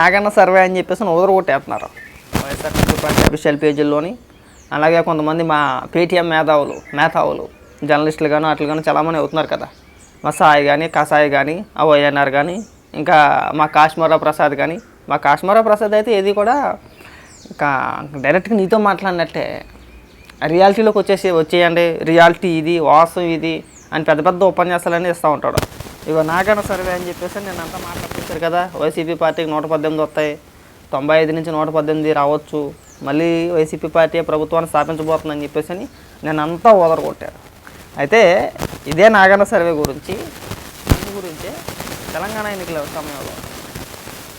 Naganna survey అని చెప్పేసి ఊదర కొట్టేస్తున్నారు పార్టీ అఫీషియల్ పేజీల్లోని. అలాగే కొంతమంది మా పేటీఎం మేధావులు మేధావులు జర్నలిస్టులు కానీ అట్లు కానీ చాలామంది అవుతున్నారు కదా. మా సాయి కానీ కసాయి కానీ ఆ వైఎన్ఆర్ కానీ ఇంకా మా కాశ్మీరా ప్రసాద్ కానీ మా కాశ్మీరా ప్రసాద్ అయితే ఏది కూడా ఇంకా డైరెక్ట్గా నీతో మాట్లాడినట్టే. రియాలిటీలోకి వచ్చేసి వచ్చేయండి రియాలిటీ ఇది వాసం ఇది అని పెద్ద పెద్ద ఉపన్యాసాలన్నీ ఇస్తూ ఉంటాడు. ఇగో నాకన్నా సర్వే అని చెప్పేసి నేను అంతా మాట్లాడుతుంటారు కదా. వైసీపీ పార్టీకి నూట పద్దెనిమిది వస్తాయి. తొంభై ఐదు నుంచి నూట పద్దెనిమిది రావచ్చు. మళ్ళీ వైసీపీ పార్టీ ప్రభుత్వాన్ని స్థాపించబోతుందని చెప్పేసి అని నేను అంతా ఓదరగొట్టాను అయితే ఇదే నాగన్న సర్వే గురించి. దీని గురించే తెలంగాణ ఎన్నికల సమయంలో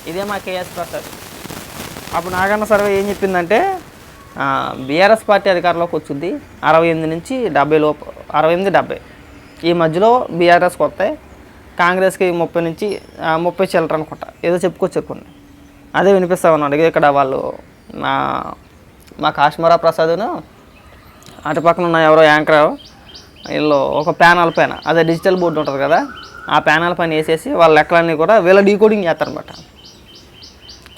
ఇదే మా కేఎస్ ప్రసాద్. అప్పుడు నాగన్న సర్వే ఏం చెప్పిందంటే బీఆర్ఎస్ పార్టీ అధికారంలోకి వచ్చింది. అరవై ఎనిమిది నుంచి డెబ్బై లోపు అరవై ఎనిమిది డెబ్బై. ఈ మధ్యలో బీఆర్ఎస్కి వస్తాయి. కాంగ్రెస్కి ముప్పై నుంచి ముప్పై చిల్లర అనుకుంటా. ఏదో చెప్పుకోవచ్చు చెప్పుకోండి అదే వినిపిస్తా ఉన్నాడు ఇక్కడ వాళ్ళు మా మా కాశ్మీరా ప్రసాద్ను అటు పక్కన ఉన్న ఎవరో యాంకర్ వీళ్ళు ఒక ప్యానల్ పైన అదే డిజిటల్ బోర్డు ఉంటుంది కదా ఆ ప్యానల్ పైన వేసేసి వాళ్ళ లెక్కలన్నీ కూడా వీళ్ళ డీకోడింగ్ చేస్తారనమాట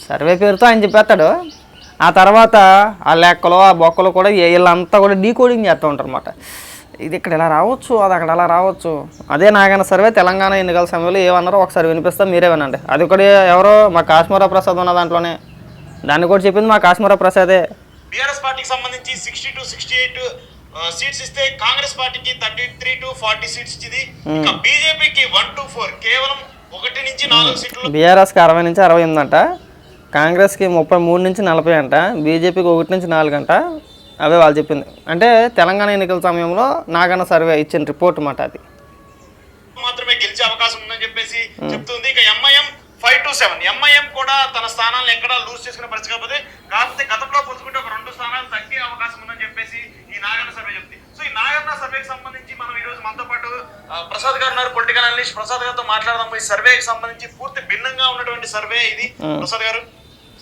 సర్వే పేరుతో ఆయన చెప్పేస్తాడు. ఆ తర్వాత ఆ లెక్కలు ఆ బొక్కలు కూడా వీళ్ళంతా కూడా డీకోడింగ్ చేస్తూ ఉంటారు అనమాట ఇది ఇక్కడ ఇలా రావచ్చు అది అక్కడ అలా రావచ్చు? అదే నాగైన సర్వే తెలంగాణ ఎన్నికల సమయంలో ఏమన్నారో ఒకసారి వినిపిస్తాం మీరే వినండి. అది కూడా ఎవరో మా కాశ్మీరా ప్రసాద్ ఉన్న దాంట్లోనే. దాన్ని కూడా చెప్పింది మా కాశ్మీరా ప్రసాదే. బీఆర్ఎస్ పార్టీకి సంబంధించి sixty to sixty eight seats ఇస్తే కాంగ్రెస్ పార్టీకి thirty three to forty seats ఇచ్చింది ఇంకా బీజేపీకి వన్ టు ఫోర్ కేవలం ఒకటి నుంచి నాలుగు సీట్లు బీఆర్ఎస్కి అరవై నుంచి అరవై ఎనిమిది అంట కాంగ్రెస్కి ముప్పై మూడు నుంచి నలభై అంట బీజేపీకి ఒకటి నుంచి నాలుగు అంట అవే వాళ్ళు చెప్పింది. అంటే తెలంగాణ ఎన్నికల సమయంలో నాగన్న సర్వే ఇచ్చిన రిపోర్ట్ అన్నమాట అది. మాత్రమే గెలిచే అవకాశం ఉందని చెప్పేసి చెప్తుంది. ఇక MIM five to seven MIM కూడా తన స్థానాలను ఎక్కడా లూజ్ చేసుకునే పరిస్థితి కాకపోతే కాకపోతే గతంలో పోల్చుకుంటే ఒక రెండు స్థానాలు తగ్గే అవకాశం ఉందని చెప్పేసి ఈ నాగన్న సర్వే చెప్తుంది. సో ఈ నాగన్న సర్వేకి సంబంధించి మనం ఈ రోజు మనతో పాటు ప్రసాద్ గారు ఉన్నారు పొలిటికల్ అనలిస్ట్. ప్రసాద్ గారితో మాట్లాడదాం. ఈ సర్వేకి సంబంధించి పూర్తి భిన్నంగా ఉన్నటువంటి సర్వే ఇది. ప్రసాద్ గారు.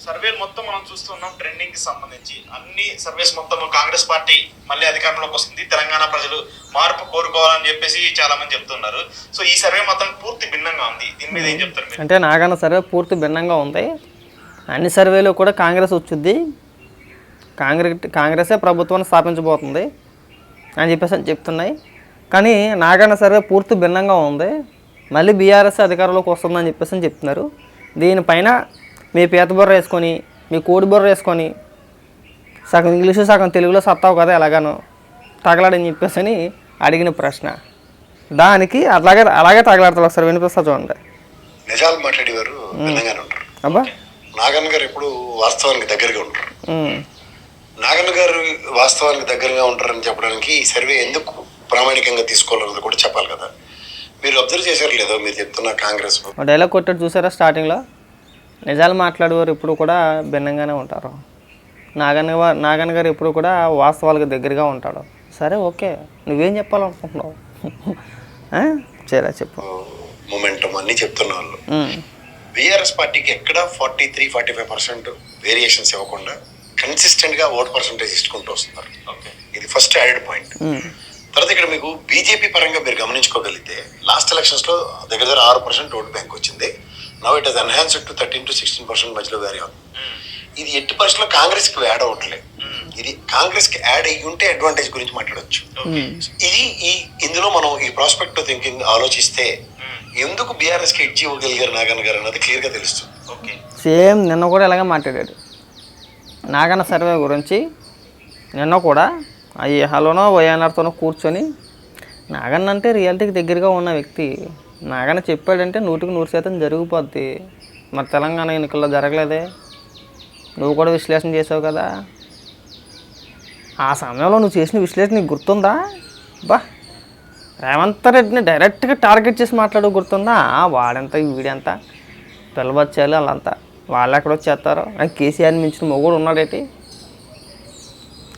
సర్వేలు మొత్తం మనం చూస్తున్నాం ట్రెండింగ్కి సంబంధించి. అన్ని సర్వేస్ మొత్తం కాంగ్రెస్ పార్టీ మళ్ళీ అధికారంలోకి వస్తుంది. తెలంగాణ ప్రజలు మార్పు కోరుకోవాలని చెప్పేసి చాలా మంది చెప్తున్నారు. సో ఈ సర్వే మొత్తం పూర్తి భిన్నంగా ఉంది. దీని మీద ఏం చెప్తారు అంటే నాగన్న సర్వే పూర్తి భిన్నంగా ఉంది. అన్ని సర్వేలు కూడా కాంగ్రెస్ వచ్చింది కాంగ్రెస్ కాంగ్రెసే ప్రభుత్వాన్ని స్థాపించబోతుంది అని చెప్పేసి అని చెప్తున్నాయి. కానీ నాగన్న సర్వే పూర్తి భిన్నంగా ఉంది. మళ్ళీ బీఆర్ఎస్ అధికారంలోకి వస్తుందని చెప్పేసి అని చెప్తున్నారు. దీనిపైన మీ పీత బుర్ర వేసుకొని మీ కోడి బుర్ర వేసుకొని సగం ఇంగ్లీషు సగం తెలుగులో సత్తావు కదా ఎలాగానో తగలాడని చెప్పేసి అని అడిగిన ప్రశ్న. దానికి అలాగే అలాగే తగలాడతారు ఒకసారి వినిపిస్తా చూడండి. నిజాలు మాట్లాడేవారు భిన్నంగానే ఉంటారు. అబ్బా. నాగన్న గారు ఎప్పుడు వాస్తవానికి దగ్గరగా ఉంటారు. నాగన్న గారు వాస్తవానికి దగ్గరగా ఉంటారని చెప్పడానికి ఈ సర్వే ఎందుకు ప్రామాణికంగా తీసుకోవాలన్నది కూడా చెప్పాలి కదా. మీరు అబ్జర్వ్ చేశారు లేదో మీరు చెప్తున్న కాంగ్రెస్ డైలాగ్ కొట్టాడు చూసారా స్టార్టింగ్లో నిజాలు మాట్లాడేవారు ఎప్పుడు కూడా భిన్నంగానే ఉంటారు. నాగన్న నాగన్న గారు ఎప్పుడు కూడా వాస్తవాలకు దగ్గరగా ఉంటాడు. సరే ఓకే. నువ్వేం చెప్పాలనుకుంటున్నావు? సరే చెప్పు. మొమెంటం అన్ని చెప్తున్న వాళ్ళు. బీఆర్ఎస్ పార్టీకి ఎక్కడ forty three forty five percent variations ఇవ్వకుండా కన్సిస్టెంట్గా ఓట్ పర్సంటేజ్ ఇచ్చుకుంటూ వస్తున్నారు. ఇది ఫస్ట్ యాడెడ్ పాయింట్. తర్వాత ఇక్కడ మీకు బీజేపీ పరంగా మీరు గమనించుకోగలిగితే లాస్ట్ ఎలక్షన్స్లో దగ్గర దగ్గర ఆరు పర్సెంట్ ఓట్ బ్యాంక్ వచ్చింది. Now it has enhanced to thirteen to sixteen percent మధ్యలో వేరే అవుతుంది. ఇది ఎట్టి పరిస్థితుల్లో కాంగ్రెస్కి యాడ్ అవ్వట్లేదు ఇది కాంగ్రెస్కి యాడ్ అయ్యి ఉంటే అడ్వాంటేజ్ గురించి మాట్లాడొచ్చు. ఇది ఈ ఇందులో మనం ఈ ప్రాస్పెక్ట్ థింకింగ్ ఆలోచిస్తే ఎందుకు బీఆర్ఎస్కి ఎడ్జి ఇవ్వగలిగారు నాగన్న గారు అన్నది క్లియర్గా తెలుస్తుంది. ఓకే సేమ్ నిన్న కూడా ఇలాగే మాట్లాడాడు. నాగన్న సర్వే గురించి నిన్న కూడా అయ్యి హలోనో వైఎన్ఆర్తోనో కూర్చొని నాగన్న అంటే రియాలిటీకి దగ్గరగా ఉన్న వ్యక్తి. నాగన్న చెప్పాడంటే నూటికి నూరు శాతం జరిగిపోద్ది. మరి తెలంగాణ ఎన్నికల్లో జరగలేదే. నువ్వు కూడా విశ్లేషణ చేసావు కదా. ఆ సమయంలో నువ్వు చేసిన విశ్లేషణ నీకు గుర్తుందా? బా. రేవంత్ రెడ్డిని డైరెక్ట్గా టార్గెట్ చేసి మాట్లాడు గుర్తుందా? వాడెంత వీడెంత పిల్లబచ్చాలు వాళ్ళంతా వాళ్ళు ఎక్కడ వచ్చేస్తారో. అని కేసీఆర్ని మించిన మొగుడు ఉన్నాడేటి?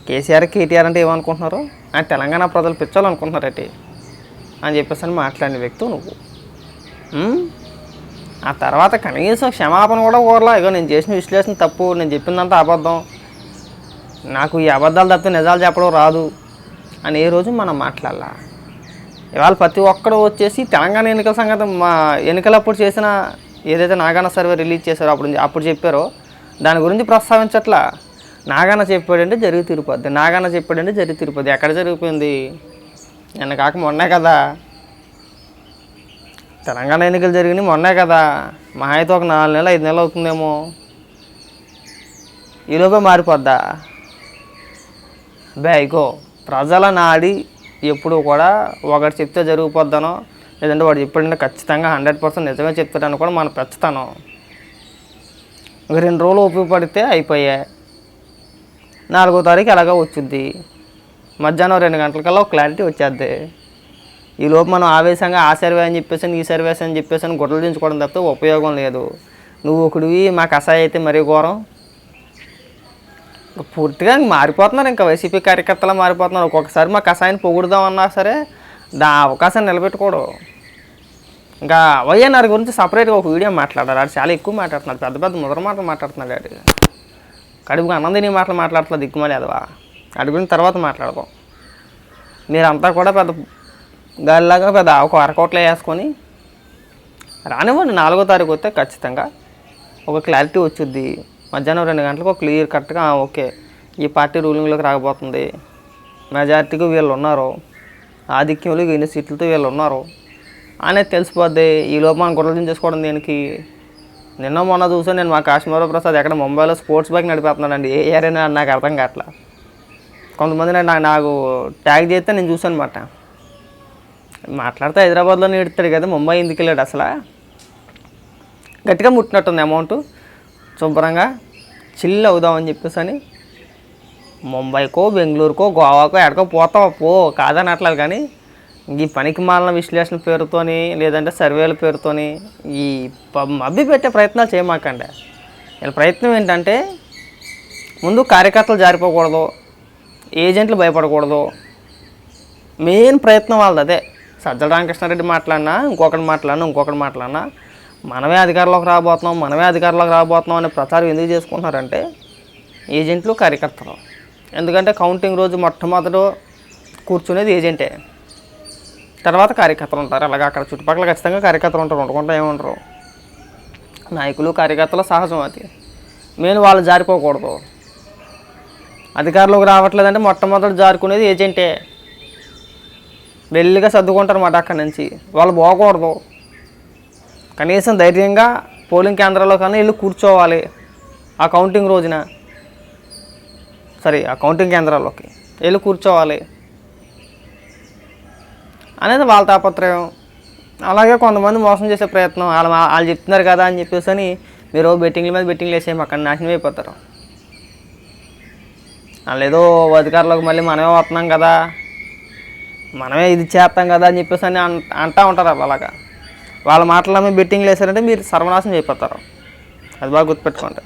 కేసీఆర్ కేటీఆర్ అంటే ఏమనుకుంటున్నారు? ఆ తెలంగాణ ప్రజలు పిచ్చాలనుకుంటున్నారేటి అని చెప్పేసి అని మాట్లాడిన వ్యక్తి నువ్వు. ఆ తర్వాత కనీసం క్షమాపణ కూడా కోరలా. ఇగో నేను చేసిన విశ్లేషణ తప్పు నేను చెప్పిందంతా అబద్ధం. నాకు ఈ అబద్ధాలు తప్పితే నిజాలు చెప్పడం రాదు అని ఏ రోజు మనం మాట్లాడాల? ఇవాళ ప్రతి ఒక్కడు వచ్చేసి తెలంగాణ ఎన్నికల సంగతి మా ఎన్నికలప్పుడు చేసిన ఏదైతే నాగాన సర్వే రిలీజ్ చేశారో అప్పుడు అప్పుడు చెప్పారో దాని గురించి ప్రస్తావించట్లా. నాగాన చెప్పాడంటే జరిగి తిరుపతి నాగాన చెప్పాడంటే జరిగి తిరుపతి ఎక్కడ జరిగిపోయింది? నిన్న కాక మొన్నే కదా. తెలంగాణ ఎన్నికలు జరిగినాయి మొన్నే కదా. మా అయితే ఒక నాలుగు నెలలు ఐదు నెలలు అవుతుందేమో. ఈలోపే మారిపోద్దా? అబ్బాయి అయికో ప్రజల నాడి ఎప్పుడు కూడా ఒకటి చెప్తే జరిగిపోద్దనో లేదంటే వాడు చెప్పాడంటే ఖచ్చితంగా హండ్రెడ్ పర్సెంట్ నిజమే చెప్తాడని కూడా మనం పెంచుతాను. ఒక రెండు రోజులు ఉపయోగపడితే అయిపోయాయి నాలుగో తారీఖు ఎలాగో వచ్చుద్ది. మధ్యాహ్నం రెండు గంటలకల్లా ఒక క్లారిటీ వచ్చేద్ది. ఈ లోపు మనం ఆవేశంగా ఆ సర్వే అని చెప్పేసి ఈ సర్వేస్ అని చెప్పేసి అని గుడ్డలు దించుకోవడం తప్ప ఉపయోగం లేదు. నువ్వు ఒకడివి మా కషాయ అయితే మరీ ఘోరం. పూర్తిగా మారిపోతున్నారు ఇంకా వైసీపీ కార్యకర్తలు మారిపోతున్నారు. ఒక్కొక్కసారి మా కషాయాన్ని పొగుడుదాం అన్నా సరే దా అవకాశాన్ని నిలబెట్టుకోడు. ఇంకా వైఎన్ఆర్ గురించి సపరేట్గా ఒక వీడియో మాట్లాడారు. ఆడు చాలా ఎక్కువ మాట్లాడుతున్నాడు. పెద్ద పెద్ద ముద్ర మాటలు మాట్లాడుతున్నాడు ఆడు. కడుపుగా అన్నం మాటలు మాట్లాడుతున్నా దిక్కుమలి అదవా ఆడి తర్వాత మాట్లాడదాం. మీరంతా కూడా పెద్ద దానిలాగా పెద్ద ఒక అరకోట్లో వేసుకొని రానివ్వండి నాలుగో తారీఖు వస్తే ఖచ్చితంగా. ఒక క్లారిటీ వచ్చుద్ది. మధ్యాహ్నం రెండు గంటలకు ఒక క్లియర్ కట్గా ఓకే ఈ పార్టీ రూలింగ్లోకి రాకపోతుంది. మెజారిటీకి వీళ్ళు ఉన్నారు ఆధిక్యంలో ఎన్ని సీట్లతో వీళ్ళు ఉన్నారు అనేది తెలిసిపోద్ది. ఈ లోపు మనం గుర్రం చేసుకోవడం దీనికి? నిన్న మొన్న చూసాను నేను మా కాశ్మీర ప్రసాద్ ఎక్కడ ముంబైలో స్పోర్ట్స్ బైక్ నడిపేస్తున్నానండి ఏ ఏరియా నాకు అర్థం కావట్లా. కొంతమంది నాకు నాకు ట్యాగ్ చేస్తే నేను చూసాను అనమాట మాట్లాడితే హైదరాబాద్లో ఇడతాడు కదా ముంబై ఎందుకు వెళ్ళాడు అసలు? గట్టిగా ముట్టినట్టుంది అమౌంట్ శుభ్రంగా చిల్ అవుదామని చెప్పేసి అని ముంబైకో బెంగళూరుకో గోవాకో ఎక్కడికో పోతావు పో కాదని అట్లేదు కానీ ఈ పనికి మాలిన విశ్లేషణ పేరుతోని లేదంటే సర్వేల పేరుతోని ఈ మబ్బి పెట్టే ప్రయత్నాలు చేయమాకండి. వీళ్ళ ప్రయత్నం ఏంటంటే ముందు కార్యకర్తలు జారిపోకూడదు ఏజెంట్లు భయపడకూడదు. మెయిన్ ప్రయత్నం వాళ్ళది అదే. సజ్జల రామకృష్ణారెడ్డి మాట్లాడినా ఇంకొకటి మాట్లాడినా ఇంకొకటి మాట్లాడినా మనమే అధికారంలోకి రాబోతున్నాం మనమే అధికారంలోకి రాబోతున్నాం అనే ప్రచారం ఎందుకు చేసుకుంటున్నారంటే ఏజెంట్లు కార్యకర్తలు. ఎందుకంటే కౌంటింగ్ రోజు మొట్టమొదట కూర్చునేది ఏజెంటే. తర్వాత కార్యకర్తలు ఉంటారు. అలాగే అక్కడ చుట్టుపక్కల ఖచ్చితంగా కార్యకర్తలు ఉంటారు. ఉండకుండా ఏముంటారు నాయకులు కార్యకర్తలు సహజం అది. మెయిన్ వాళ్ళు జారిపోకూడదు. అధికారంలోకి రావట్లేదంటే మొట్టమొదటి జారుకునేది ఏజెంటే. వెళ్ళిగా సర్దుకుంటారు అన్నమాట అక్కడి నుంచి. వాళ్ళు పోకూడదు. కనీసం ధైర్యంగా పోలింగ్ కేంద్రాల్లో కానీ వెళ్ళి కూర్చోవాలి ఆ కౌంటింగ్ రోజున. సరే ఆ కౌంటింగ్ కేంద్రాల్లోకి వెళ్ళి కూర్చోవాలి అనేది వాళ్ళ తాపత్రయం. అలాగే కొంతమంది మోసం చేసే ప్రయత్నం. వాళ్ళు వాళ్ళు చెప్తున్నారు కదా అని చెప్పేసి అని మీరు బెట్టింగ్ల మీద బెట్టింగ్లు వేసేయం అక్కడ నాశనం అయిపోతారు. వాళ్ళు ఏదో అధికారులకు మళ్ళీ మనమే వస్తున్నాం కదా. మనమే ఇది చేస్తాం కదా అని చెప్పేసి అని అంటూ ఉంటారు అలాగా. వాళ్ళ మాటల మీద బెట్టింగ్లు వేసారంటే మీరు సర్వనాశనం అయిపోతారు అది బాగా గుర్తుపెట్టుకోండి.